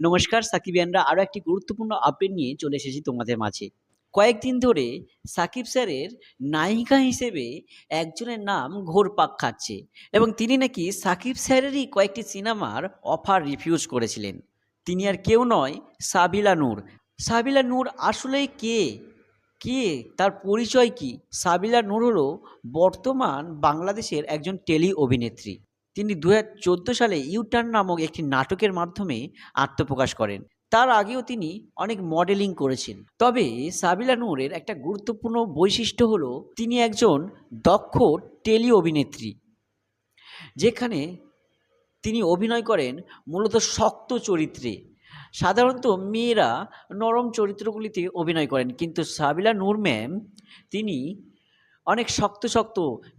নমস্কার সাকিবিয়ানরা আরও একটি গুরুত্বপূর্ণ আপডেট নিয়ে চলে এসেছি তোমাদের মাঝে। কয়েকদিন ধরে সাকিব স্যারের নায়িকা হিসেবে একজনের নাম ঘোরপাক খাচ্ছে এবং তিনি নাকি সাকিব স্যারেরই কয়েকটি সিনেমার অফার রিফিউজ করেছিলেন। তিনি আর কেউ নয়, সাবিলা নূর। সাবিলা নূর আসলে কে? কে? তার পরিচয় কি? সাবিলা নূর হলো বর্তমান বাংলাদেশের একজন টেলি অভিনেত্রী। তিনি দু হাজার চোদ্দ সালে ইউটার্ন নামক একটি নাটকের মাধ্যমে আত্মপ্রকাশ করেন। তার আগেও তিনি অনেক মডেলিং করেছেন। তবে সাবিলা নূরের একটা গুরুত্বপূর্ণ বৈশিষ্ট্য হলো, তিনি একজন দক্ষ টেলি অভিনেত্রী, যেখানে তিনি অভিনয় করেন মূলত শক্ত চরিত্রে। সাধারণত মেয়েরা নরম চরিত্রগুলিতে অভিনয় করেন, কিন্তু সাবিলা নূর ম্যাম তিনি অনেক শক্ত শক্ত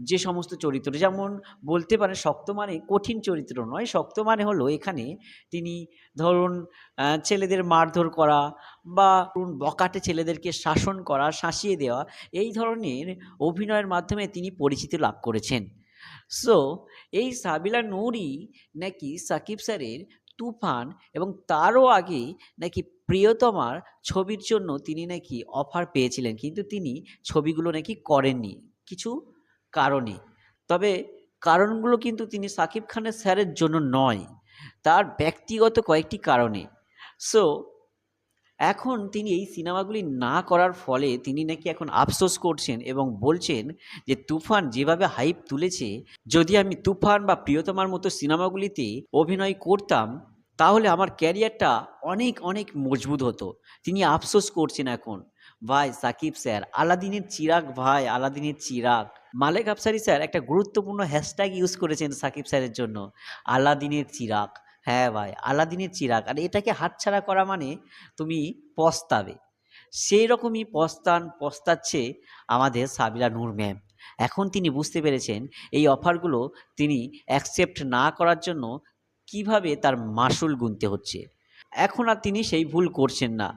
যে সমস্ত চরিত্র, যেমন বলতে পারেন শক্ত মানে কঠিন চরিত্র নয়, শক্ত মানে হলো এখানে তিনি ধরুন ছেলেদের মারধর করা বা ধরুন বকাটে ছেলেদেরকে শাসন করা, শাসিয়ে দেওয়া, এই ধরনের অভিনয়ের মাধ্যমে তিনি পরিচিতি লাভ করেছেন। সো এই সাবিলা নূরই নাকি সাকিব স্যারের তুফান এবং তারও আগে নাকি প্রিয়তমার ছবির জন্য তিনি নাকি অফার পেয়েছিলেন, কিন্তু তিনি ছবিগুলো নাকি করেননি। কিছু কারণে তবে কারণগুলো কিন্তু তিনি সাকিব খানের স্যারের জন্য নয়, তার ব্যক্তিগত কয়েকটি কারণে। সো এখন তিনি এই সিনেমাগুলি না করার ফলে তিনি নাকি এখন আফসোস করছেন এবং বলছেন যে তুফান যেভাবে হাইপ তুলেছে, যদি আমি তুফান বা প্রিয়তমার মতো সিনেমাগুলিতে অভিনয় করতাম তাহলে আমার ক্যারিয়ারটা অনেক অনেক মজবুত হতো। তিনি আফসোস করছেন এখন। ভাই, সাকিব স্যার, আলাদিনের চিরাগ ভাই, আলাদিনের চিরাগ। মালেক আফসারি স্যার একটা গুরুত্বপূর্ণ হ্যাশট্যাগ ইউজ করেছেন সাকিব স্যারের জন্য। আলাদিনের চিরাগ। হ্যাঁ ভাই, আলাদিনের চিরাগ। আর এটাকে হাতছাড়া করা মানে তুমি পস্তাবে। সেই রকমই পস্তান, পস্তাচ্ছে আমাদের সাবিলা নূর ম্যাম। এখন তিনি বুঝতে পেরেছেন এই অফারগুলো তিনি অ্যাকসেপ্ট না করার জন্য কীভাবে তার মাসুল গুনতে হচ্ছে? এখন আর তিনি সেই ভুল করছেন না।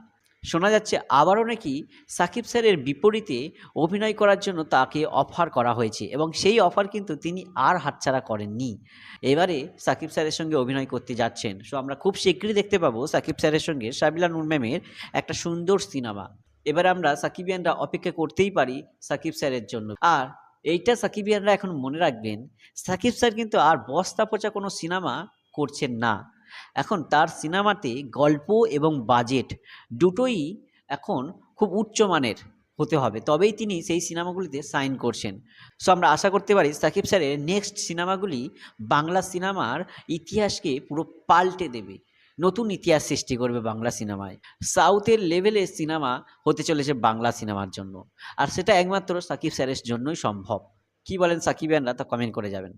শোনা যাচ্ছে আবারও নাকি সাকিব স্যারের বিপরীতে অভিনয় করার জন্য তাকে অফার করা হয়েছে এবং সেই অফার কিন্তু তিনি আর হাতছাড়া করেননি। এবারে সাকিব স্যারের সঙ্গে অভিনয় করতে যাচ্ছেন। সো আমরা খুব শীঘ্রই দেখতে পাবো সাকিব স্যারের সঙ্গে সাবিলা নুর ম্যামের একটা সুন্দর সিনেমা। এবারে আমরা সাকিবিয়ানরা অপেক্ষা করতেই পারি সাকিব স্যারের জন্য। আর এইটা সাকিবিয়ানরা এখন মনে রাখবেন, সাকিব স্যার কিন্তু আর বস্তা পচা কোনো সিনেমা করছেন না। এখন তার সিনেমাতে গল্প এবং বাজেট দুটোই এখন খুব উচ্চমানের হতে হবে। তবেই তিনি সেই সিনেমাগুলিতে সাইন করছেন। সো আমরা আশা করতে পারি সাকিব স্যারের নেক্সট সিনেমাগুলি বাংলা সিনেমার ইতিহাসকে পুরো পাল্টে দেবে। নতুন ইতিহাস সৃষ্টি করবে বাংলা সিনেমায়। সাউথের লেভেলের সিনেমা হতে চলেছে বাংলা সিনেমার জন্য। আর সেটা একমাত্র সাকিব স্যারের জন্যই সম্ভব। কি বলেন সাকিবিয়ানরা তা কমেন্ট করে যাবেন।